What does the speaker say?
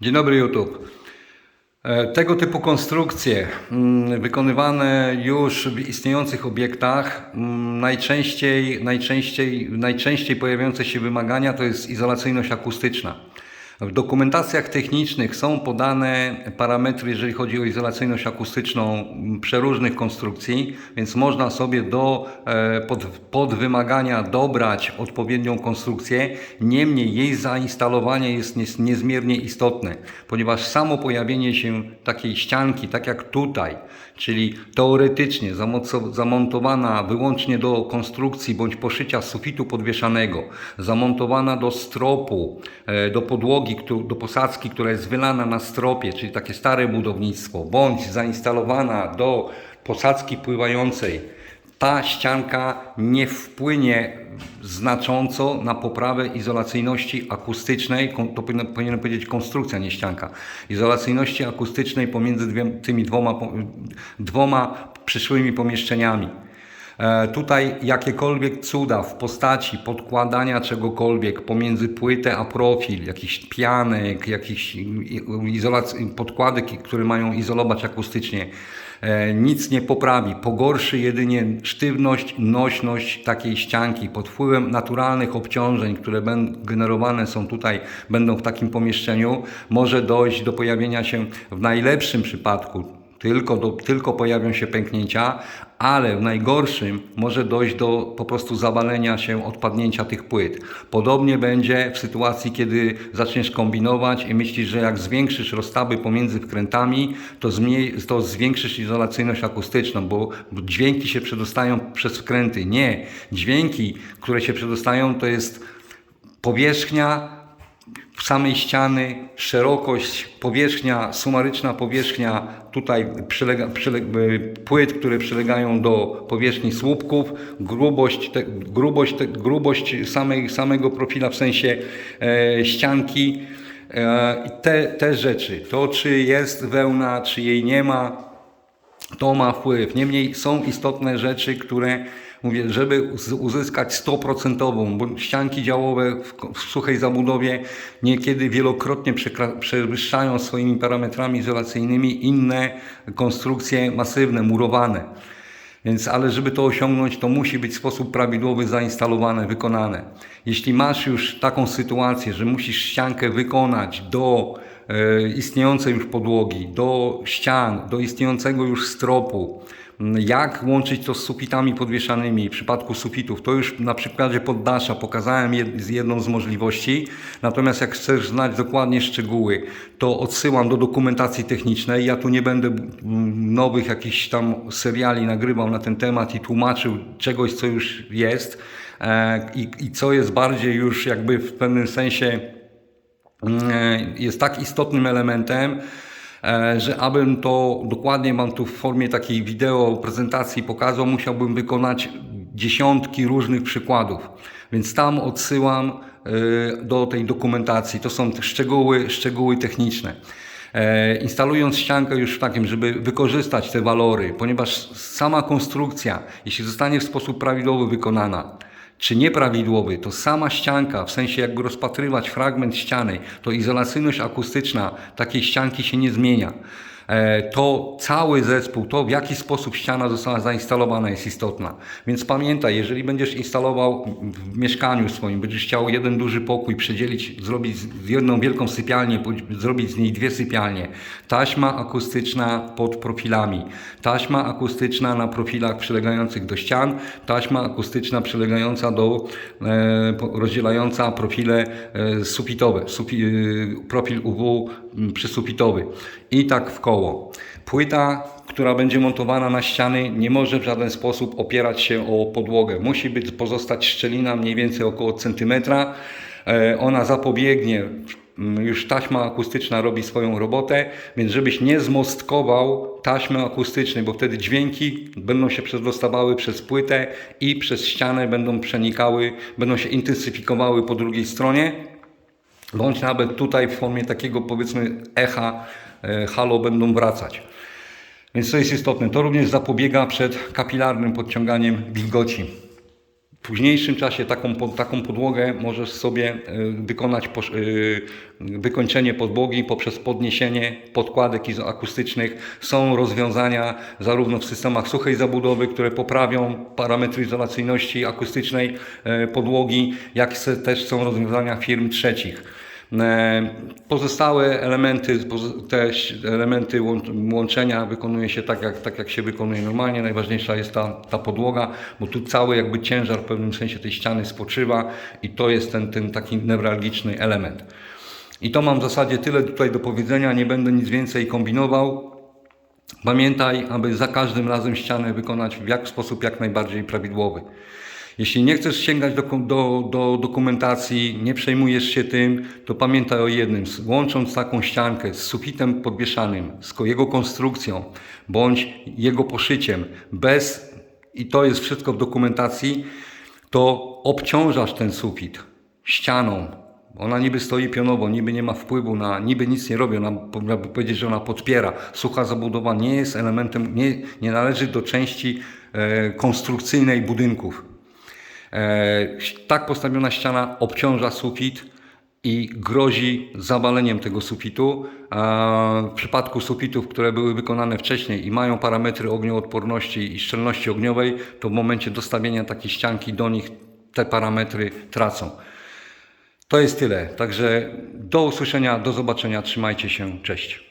Dzień dobry YouTube. E, Tego typu konstrukcje mm, wykonywane już w istniejących obiektach mm, najczęściej, najczęściej, najczęściej pojawiające się wymagania to jest izolacyjność akustyczna. W dokumentacjach technicznych są podane parametry, jeżeli chodzi o izolacyjność akustyczną przeróżnych konstrukcji, więc można sobie do, e, pod, pod wymagania dobrać odpowiednią konstrukcję. Niemniej jej zainstalowanie jest niezmiernie istotne, ponieważ samo pojawienie się takiej ścianki, tak jak tutaj, czyli teoretycznie zamontowana wyłącznie do konstrukcji bądź poszycia sufitu podwieszanego, zamontowana do stropu, e, do podłogi, któ- do posadzki, która jest wylana na stropie, czyli takie stare budownictwo, bądź zainstalowana do posadzki pływającej, ta ścianka nie wpłynie znacząco na poprawę izolacyjności akustycznej, to powinienem powiedzieć konstrukcja, nie ścianka, izolacyjności akustycznej pomiędzy tymi dwoma, dwoma przyszłymi pomieszczeniami. E, Tutaj jakiekolwiek cuda w postaci podkładania czegokolwiek pomiędzy płytę a profil, jakichś pianek, jakichś izolac- podkłady, które mają izolować akustycznie, e, nic nie poprawi. Pogorszy jedynie sztywność, nośność takiej ścianki. Pod wpływem naturalnych obciążeń, które generowane są tutaj, będą w takim pomieszczeniu, może dojść do pojawienia się w najlepszym przypadku tylko, do, tylko pojawią się pęknięcia, ale w najgorszym może dojść do po prostu zawalenia się, odpadnięcia tych płyt. Podobnie będzie w sytuacji, kiedy zaczniesz kombinować i myślisz, że jak zwiększysz rozstawy pomiędzy wkrętami, to, zmniej, to zwiększysz izolacyjność akustyczną, bo dźwięki się przedostają przez wkręty. Nie. Dźwięki, które się przedostają, to jest powierzchnia samej ściany, szerokość, powierzchnia, sumaryczna powierzchnia tutaj przylega, przylega, płyt, które przylegają do powierzchni słupków, grubość, te, grubość, te, grubość samej, samego profila w sensie e, ścianki e, te, te rzeczy. To czy jest wełna, czy jej nie ma, to ma wpływ. Niemniej są istotne rzeczy, które mówię, żeby uz- uzyskać 100%, bo ścianki działowe w, suchej zabudowie niekiedy wielokrotnie przewyższają swoimi parametrami izolacyjnymi inne konstrukcje masywne, murowane. Więc, ale żeby to osiągnąć, to musi być w sposób prawidłowy zainstalowane, wykonane. Jeśli masz już taką sytuację, że musisz ściankę wykonać do e, istniejącej już podłogi, do ścian, do istniejącego już stropu, jak łączyć to z sufitami podwieszanymi w przypadku sufitów, to już na przykładzie poddasza pokazałem jed, jedną z możliwości. Natomiast jak chcesz znać dokładnie szczegóły, to odsyłam do dokumentacji technicznej. Ja tu nie będę mm, nowych jakichś tam seriali nagrywał na ten temat i tłumaczył czegoś, co już jest e, i, i co jest bardziej już jakby w pewnym sensie e, jest tak istotnym elementem, że abym to dokładnie mam tu w formie takiej wideo prezentacji pokazał, musiałbym wykonać dziesiątki różnych przykładów. Więc tam odsyłam e, do tej dokumentacji. To są szczegóły, szczegóły techniczne. E, Instalując ściankę już w takim, żeby wykorzystać te walory, ponieważ sama konstrukcja, jeśli zostanie w sposób prawidłowy wykonana, czy nieprawidłowy, to sama ścianka, w sensie jakby rozpatrywać fragment ściany, to izolacyjność akustyczna takiej ścianki się nie zmienia. E, To cały zespół, to w jaki sposób ściana została zainstalowana jest istotna. Więc pamiętaj, jeżeli będziesz instalował w mieszkaniu swoim, będziesz chciał jeden duży pokój przedzielić, zrobić jedną wielką sypialnię, zrobić z niej dwie sypialnie. Taśma akustyczna pod profilami, taśma akustyczna na profilach przylegających do ścian, taśma akustyczna przylegająca do, e, rozdzielająca profile e, sufitowe, sufi, profil UW m, przysufitowy i tak w koło. Płyta, która będzie montowana na ściany, nie może w żaden sposób opierać się o podłogę. Musi być, pozostać szczelina mniej więcej około centymetra. E, Ona zapobiegnie, już taśma akustyczna robi swoją robotę, więc żebyś nie zmostkował taśmy akustycznej, bo wtedy dźwięki będą się przedostawały przez płytę i przez ścianę będą przenikały, będą się intensyfikowały po drugiej stronie bądź nawet tutaj w formie takiego powiedzmy echa, e, halo będą wracać. Więc to jest istotne. To również zapobiega przed kapilarnym podciąganiem wilgoci. Późniejszym czasie taką, taką podłogę możesz sobie e, wykonać e, wykończenie podłogi poprzez podniesienie podkładek izoakustycznych. Są rozwiązania zarówno w systemach suchej zabudowy, które poprawią parametry izolacyjności akustycznej e, podłogi, jak też są rozwiązania firm trzecich. E, Pozostałe elementy, też elementy łą- łączenia wykonuje się tak jak, tak, jak się wykonuje normalnie. Najważniejsza jest ta, ta podłoga, bo tu cały jakby ciężar w pewnym sensie tej ściany spoczywa i to jest ten, ten taki newralgiczny element. I to mam w zasadzie tyle tutaj do powiedzenia, nie będę nic więcej kombinował. Pamiętaj, aby za każdym razem ścianę wykonać w jak sposób jak najbardziej prawidłowy. Jeśli nie chcesz sięgać do, do, do dokumentacji, nie przejmujesz się tym, to pamiętaj o jednym. Łącząc taką ściankę z sufitem podwieszanym, z jego konstrukcją bądź jego poszyciem, bez, i to jest wszystko w dokumentacji, to obciążasz ten sufit ścianą. Ona niby stoi pionowo, niby nie ma wpływu na, niby nic nie robi, ona, można by powiedzieć, że ona podpiera. Sucha zabudowa nie jest elementem, nie, nie należy do części e, konstrukcyjnej budynków. E, tak postawiona ściana obciąża sufit i grozi zawaleniem tego sufitu. A w przypadku sufitów, które były wykonane wcześniej i mają parametry ognioodporności i szczelności ogniowej, to w momencie dostawienia takiej ścianki do nich te parametry tracą. To jest tyle. Także do usłyszenia, do zobaczenia. Trzymajcie się. Cześć.